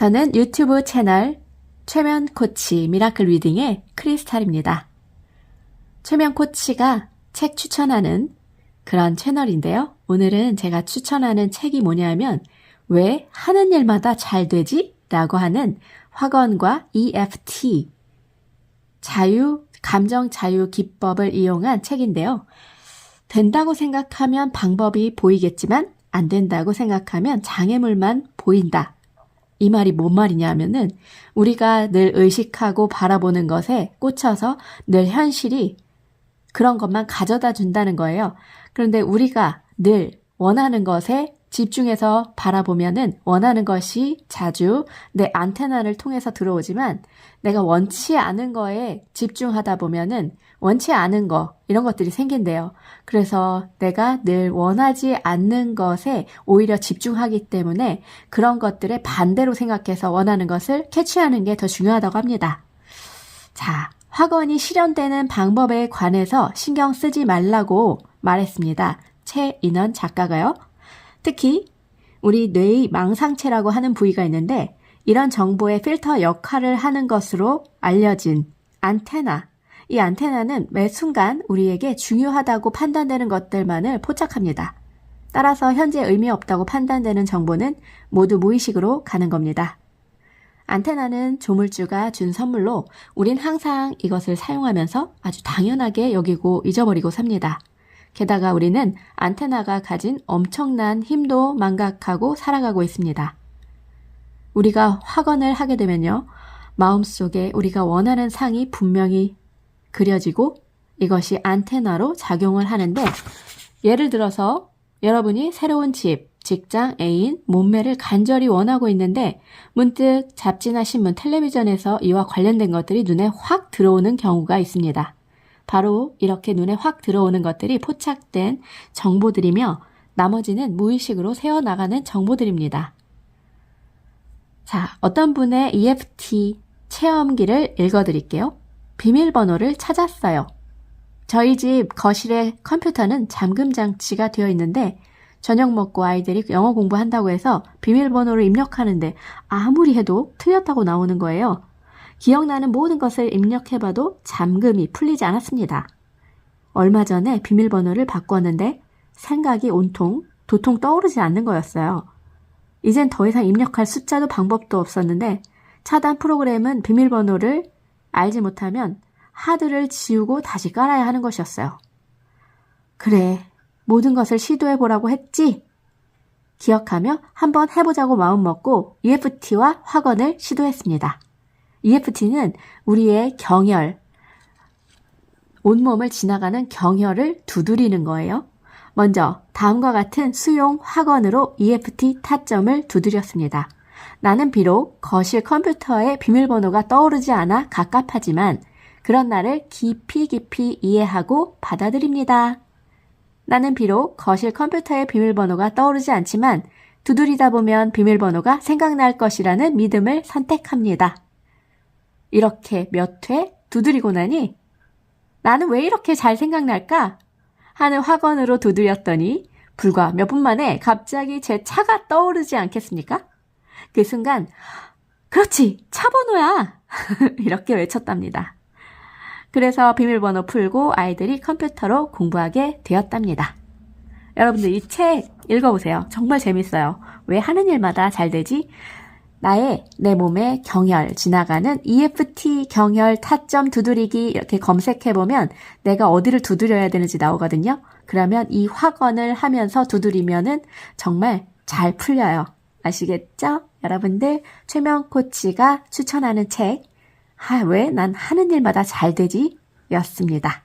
저는 유튜브 채널 최면 코치 미라클 리딩의 크리스탈입니다. 최면 코치가 책 추천하는 그런 채널인데요. 오늘은 제가 추천하는 책이 뭐냐면 왜 하는 일마다 잘 되지? 라고 하는 확언과 EFT 자유 감정 자유 기법을 이용한 책인데요. 된다고 생각하면 방법이 보이겠지만 안 된다고 생각하면 장애물만 보인다. 이 말이 뭔 말이냐 하면은 우리가 늘 의식하고 바라보는 것에 꽂혀서 늘 현실이 그런 것만 가져다 준다는 거예요. 그런데 우리가 늘 원하는 것에 집중해서 바라보면은 원하는 것이 자주 내 안테나를 통해서 들어오지만 내가 원치 않은 거에 집중하다 보면은 원치 않은 거 이런 것들이 생긴대요. 그래서 내가 늘 원하지 않는 것에 오히려 집중하기 때문에 그런 것들의 반대로 생각해서 원하는 것을 캐치하는 게 더 중요하다고 합니다. 자, 확언이 실현되는 방법에 관해서 신경 쓰지 말라고 말했습니다. 최인원 작가가요. 특히 우리 뇌의 망상체라고 하는 부위가 있는데 이런 정보의 필터 역할을 하는 것으로 알려진 안테나. 이 안테나는 매 순간 우리에게 중요하다고 판단되는 것들만을 포착합니다. 따라서 현재 의미 없다고 판단되는 정보는 모두 무의식으로 가는 겁니다. 안테나는 조물주가 준 선물로 우린 항상 이것을 사용하면서 아주 당연하게 여기고 잊어버리고 삽니다. 게다가 우리는 안테나가 가진 엄청난 힘도 망각하고 살아가고 있습니다. 우리가 확언을 하게 되면요. 마음속에 우리가 원하는 상이 분명히 그려지고 이것이 안테나로 작용을 하는데 예를 들어서 여러분이 새로운 집, 직장, 애인, 몸매를 간절히 원하고 있는데 문득 잡지나 신문, 텔레비전에서 이와 관련된 것들이 눈에 확 들어오는 경우가 있습니다. 바로 이렇게 눈에 확 들어오는 것들이 포착된 정보들이며 나머지는 무의식으로 새어나가는 정보들입니다. 자, 어떤 분의 EFT 체험기를 읽어드릴게요. 비밀번호를 찾았어요. 저희 집 거실에 컴퓨터는 잠금 장치가 되어 있는데 저녁 먹고 아이들이 영어 공부한다고 해서 비밀번호를 입력하는데 아무리 해도 틀렸다고 나오는 거예요. 기억나는 모든 것을 입력해봐도 잠금이 풀리지 않았습니다. 얼마 전에 비밀번호를 바꿨는데 생각이 온통 도통 떠오르지 않는 거였어요. 이젠 더 이상 입력할 숫자도 방법도 없었는데 차단 프로그램은 비밀번호를 알지 못하면 하드를 지우고 다시 깔아야 하는 것이었어요. 그래, 모든 것을 시도해보라고 했지? 기억하며 한번 해보자고 마음먹고 EFT와 확언을 시도했습니다. EFT는 우리의 경혈, 온몸을 지나가는 경혈을 두드리는 거예요. 먼저 다음과 같은 수용 확언으로 EFT 타점을 두드렸습니다. 나는 비록 거실 컴퓨터에 비밀번호가 떠오르지 않아 갑갑하지만 그런 나를 깊이 깊이 이해하고 받아들입니다. 나는 비록 거실 컴퓨터에 비밀번호가 떠오르지 않지만 두드리다 보면 비밀번호가 생각날 것이라는 믿음을 선택합니다. 이렇게 몇 회 두드리고 나니 나는 왜 이렇게 잘 생각날까? 하는 확언으로 두드렸더니 불과 몇 분 만에 갑자기 제 차가 떠오르지 않겠습니까? 그 순간 그렇지 차 번호야 이렇게 외쳤답니다. 그래서 비밀번호 풀고 아이들이 컴퓨터로 공부하게 되었답니다. 여러분들 이 책 읽어보세요. 정말 재밌어요. 왜 하는 일마다 잘 되지? 나의 내 몸의 경혈 지나가는 EFT 경혈 타점 두드리기 이렇게 검색해 보면 내가 어디를 두드려야 되는지 나오거든요. 그러면 이 확언을 하면서 두드리면은 정말 잘 풀려요. 아시겠죠? 여러분들 최명 코치가 추천하는 책 아, 왜 난 하는 일마다 잘 되지? 였습니다.